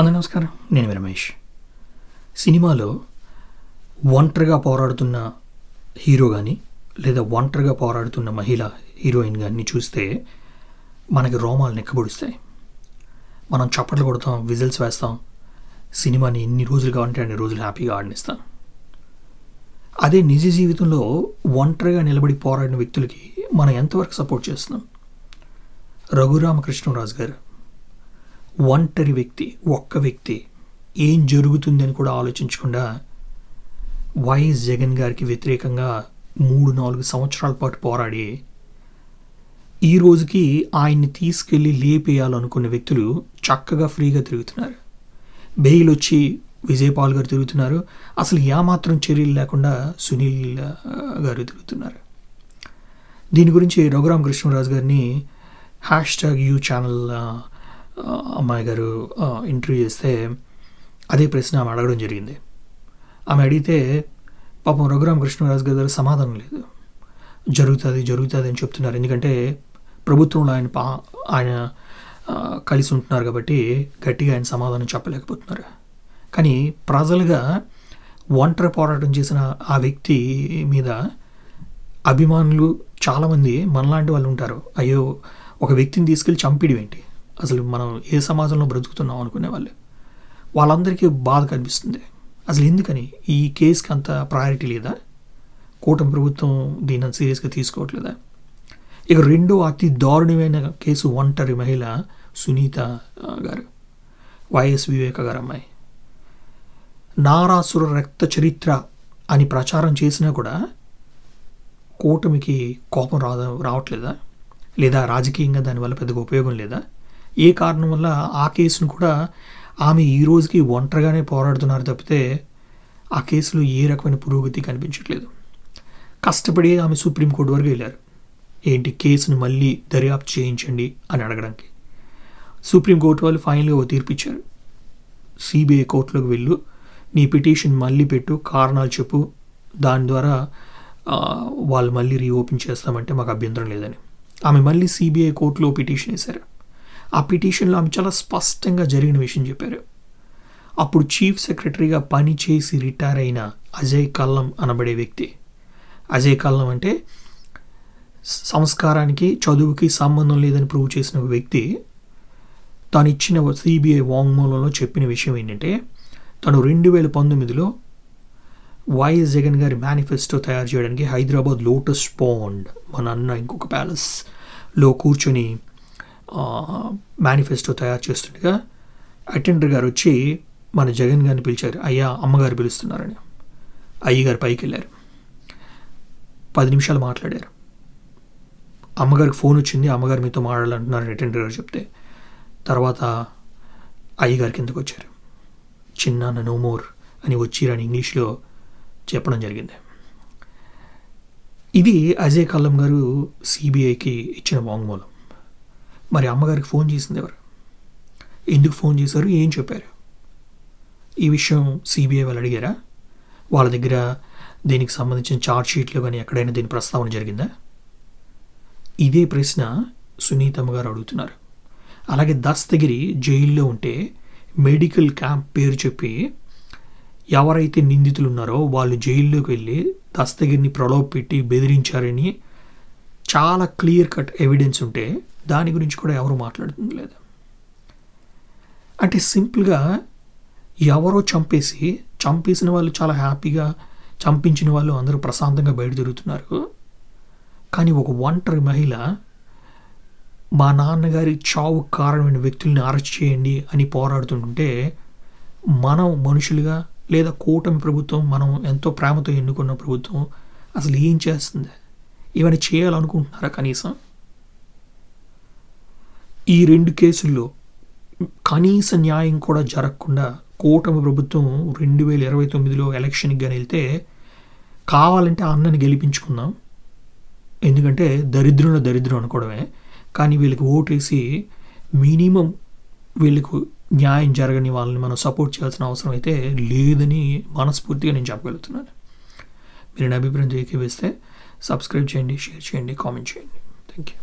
అందరూ నమస్కారం. నేను రమేష్. సినిమాలో ఒంటరిగా పోరాడుతున్న హీరో కానీ లేదా ఒంటరిగా పోరాడుతున్న మహిళ హీరోయిన్ కానీ చూస్తే మనకి రోమాలు నెక్కబొడుస్తాయి. మనం చప్పట్లు కొడతాం విజిల్స్ వేస్తాం సినిమాని ఎన్ని రోజులు కావాలంటే అన్ని రోజులు హ్యాపీగా ఆడనిస్తాం. అదే నిజ జీవితంలో ఒంటరిగా నిలబడి పోరాడిన వ్యక్తులకి మనం ఎంతవరకు సపోర్ట్ చేస్తున్నాం? రఘురామకృష్ణరాజు గారు ఒంటరి వ్యక్తి ఒక్క వ్యక్తి ఏం జరుగుతుందని కూడా ఆలోచించకుండా వైఎస్ జగన్ గారికి వ్యతిరేకంగా మూడు నాలుగు సంవత్సరాల పాటు పోరాడి ఈ రోజుకి ఆయన్ని తీసుకెళ్ళి లేపేయాలనుకున్న వ్యక్తులు చక్కగా ఫ్రీగా తిరుగుతున్నారు. బెయిల్ వచ్చి విజయపాల్ గారు తిరుగుతున్నారు. అసలు ఏమాత్రం చర్యలు లేకుండా సునీల్ గారు తిరుగుతున్నారు. దీని గురించి రఘురామ కృష్ణరాజు గారిని హ్యాష్ ట్యాగ్ యూ ఛానల్ అమ్మాయి గారు ఇంటర్వ్యూ చేస్తే అదే ప్రశ్న ఆమె అడగడం జరిగింది. ఆమె అడిగితే పాపం రఘురామ కృష్ణరాజు గారి దగ్గర సమాధానం లేదు. జరుగుతుంది జరుగుతుంది అని చెప్తున్నారు. ఎందుకంటే ప్రభుత్వంలో ఆయన పా ఆయన కలిసి ఉంటున్నారు కాబట్టి గట్టిగా ఆయన సమాధానం చెప్పలేకపోతున్నారు. కానీ ప్రజలుగా ఒంటరి పోరాటం చేసిన ఆ వ్యక్తి మీద అభిమానులు చాలామంది మనలాంటి వాళ్ళు ఉంటారు. అయ్యో ఒక వ్యక్తిని తీసుకెళ్ళి చంపిడి ఏంటి అసలు మనం ఏ సమాజంలో బ్రతుకుతున్నాం అనుకునే వాళ్ళు. వాళ్ళందరికీ బాధ కనిపిస్తుంది. అసలు ఎందుకని? ఈ కేసుకి అంత ప్రయారిటీ లేదా? కూటమి ప్రభుత్వం దీన్ని అంత సీరియస్గా తీసుకోవట్లేదా? ఇక రెండో అతి దారుణమైన కేసు ఒంటరి మహిళ సునీత గారు. వైఎస్ వివేక గారు అమ్మాయి నారాసుర రక్త చరిత్ర అని ప్రచారం చేసినా కూడా కూటమికి కోపం రా రావట్లేదా? లేదా రాజకీయంగా దానివల్ల పెద్దగా ఉపయోగం లేదా? ఏ కారణం వల్ల ఆ కేసును కూడా ఆమె ఈ రోజుకి ఒంటరిగానే పోరాడుతున్నారు తప్పితే ఆ కేసులో ఏ రకమైన పురోగతి కనిపించట్లేదు. కష్టపడి ఆమె సుప్రీంకోర్టు వరకు వెళ్ళారు. ఏంటి కేసును మళ్ళీ దర్యాప్తు చేయించండి అని అడగడానికి. సుప్రీంకోర్టు వాళ్ళు ఫైనల్గా ఓ తీర్పు ఇచ్చారు. సిబిఐ కోర్టులోకి వెళ్ళు నీ పిటిషన్ మళ్ళీ పెట్టు కారణాలు చెప్పు దాని ద్వారా వాళ్ళు మళ్ళీ రీఓపెన్ చేస్తామంటే మాకు అభ్యంతరం లేదని. ఆమె మళ్ళీ సిబిఐ కోర్టులో పిటిషన్ వేశారు. ఆ పిటిషన్లో ఆమె చాలా స్పష్టంగా జరిగిన విషయం చెప్పారు. అప్పుడు చీఫ్ సెక్రటరీగా పని చేసి రిటైర్ అయిన అజయ్ కల్లం అనబడే వ్యక్తి. అజయ్ కల్లం అంటే సంస్కారానికి చదువుకి సంబంధం లేదని ప్రూవ్ చేసిన వ్యక్తి. తాను ఇచ్చిన సిబిఐ వాంగ్మూలంలో చెప్పిన విషయం ఏంటంటే తను రెండు వేల పంతొమ్మిదిలో వైఎస్ జగన్ గారి మేనిఫెస్టో తయారు చేయడానికి హైదరాబాద్ లోటస్ పాండ్ మన అన్న ఇంకొక ప్యాలెస్లో కూర్చొని మేనిఫెస్టో తయారు చేస్తుండగా అటెండర్ గారు వచ్చి మన జగన్ గారిని పిలిచారు. అయ్యా అమ్మగారు పిలుస్తున్నారని. అయ్యగారు పైకి వెళ్ళారు. పది నిమిషాలు మాట్లాడారు. అమ్మగారికి ఫోన్ వచ్చింది. అమ్మగారు మీతో మాట్లాడాలంటున్నారని అటెండర్ గారు చెప్తే తర్వాత అయ్యగారి కిందకు వచ్చారు. చిన్న నో మోర్ అని వచ్చిరని ఇంగ్లీష్లో చెప్పడం జరిగింది. ఇది అజయ్ కల్లం గారు సిబిఐకి ఇచ్చిన వాంగ్మూలం. మరి అమ్మగారికి ఫోన్ చేసింది ఎవరు? ఎందుకు ఫోన్ చేశారు? ఏం చెప్పారు? ఈ విషయం సిబిఐ వాళ్ళు అడిగారా? వాళ్ళ దగ్గర దీనికి సంబంధించిన చార్జ్ షీట్లు కానీ ఎక్కడైనా దీని ప్రస్తావన జరిగిందా? ఇదే ప్రశ్న సునీతమ్మ గారు అడుగుతున్నారు. అలాగే దస్తగిరి జైల్లో ఉంటే మెడికల్ క్యాంప్ పేరు చెప్పి ఎవరైతే నిందితులు ఉన్నారో వాళ్ళు జైల్లోకి వెళ్ళి దస్తగిరిని ప్రలోభ పెట్టి బెదిరించారని చాలా క్లియర్ కట్ ఎవిడెన్స్ ఉంటే దాని గురించి కూడా ఎవరు మాట్లాడుతుంది లేదు. అంటే సింపుల్గా ఎవరో చంపేసి చంపేసిన వాళ్ళు చాలా హ్యాపీగా చంపించిన వాళ్ళు అందరూ ప్రశాంతంగా బయట తిరుగుతున్నారు. కానీ ఒక ఒంటరి మహిళ మా నాన్నగారి చావు కారణమైన వ్యక్తుల్ని అరెస్ట్ చేయండి అని పోరాడుతుంటే మనం మనుషులుగా లేదా కూటమి ప్రభుత్వం మనం ఎంతో ప్రేమతో ఎన్నుకున్న ప్రభుత్వం అసలు ఏం చేస్తుంది? ఇవన్నీ చేయాలనుకుంటున్నారా కనీసం? ఈ రెండు కేసుల్లో కనీస న్యాయం కూడా జరగకుండా కూటమి ప్రభుత్వం రెండు వేల ఇరవై తొమ్మిదిలో ఎలక్షన్కి కానీ వెళ్తే కావాలంటే ఆ అన్నని గెలిపించుకుందాం. ఎందుకంటే దరిద్రంలో దరిద్రం అనుకోవడమే. కానీ వీళ్ళకి ఓటేసి మినిమం వీళ్ళకు న్యాయం జరగని వాళ్ళని మనం సపోర్ట్ చేయాల్సిన అవసరం అయితే లేదని మనస్ఫూర్తిగా నేను చెప్పగలుగుతున్నాను. మీరు నా అభిప్రాయం ఏకీవేస్తే సబ్స్క్రైబ్ చేయండి షేర్ చేయండి కామెంట్ చేయండి. Thank you